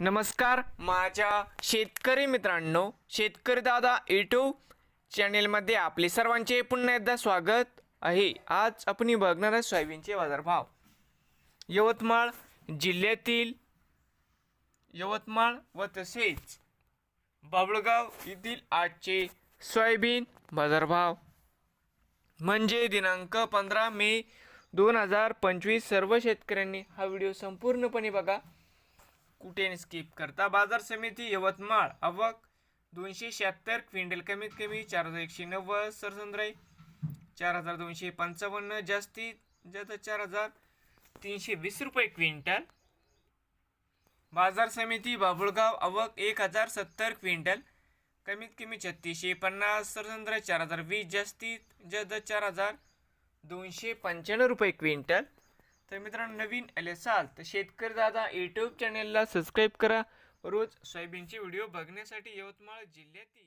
नमस्कार माझ्या शेतकरी मित्रांनो शेतकरी दादा यूट्यूब चॅनेलमध्ये आपले सर्वांचे पुन्हा एकदा स्वागत आहे. आज आपण बघणार आहे सोयाबीनचे बाजारभाव. यवतमाळ जिल्ह्यातील यवतमाळ व तसेच बाबळगाव येथील आजचे सोयाबीन बाजारभाव. म्हणजे दिनांक पंधरा मे दोन हजार पंचवीस सर्व शेतकऱ्यांनी हा व्हिडिओ संपूर्णपणे बघा. कुठे स्किप करता? बाजार समिती यवतमाळ. आवक दोनशे शहात्तर. क्विंटल कमीत कमी चार हजार एकशे नव्वद. सरसंद्राई चार हजार दोनशे पंचावन्न. जास्तीत जास्त चार हजार तीनशे वीस रुपये क्विंटल. बाजार समिती बाबुळगाव. आवक एक हजार सत्तर क्विंटल. कमीत कमी छत्तीसशे पन्नास. सरसंद्राई चार हजार वीस. जास्तीत जास्त चार हजार दोनशे पंच्याण्णव रुपये क्विंटल. तर मित्रांनो नवीन आले असाल तर शेतकरी दादा यूट्यूब चॅनेलला सबस्क्राईब करा. रोज सोयाबीनचे व्हिडिओ बघण्यासाठी यवतमाळ जिल्ह्यातील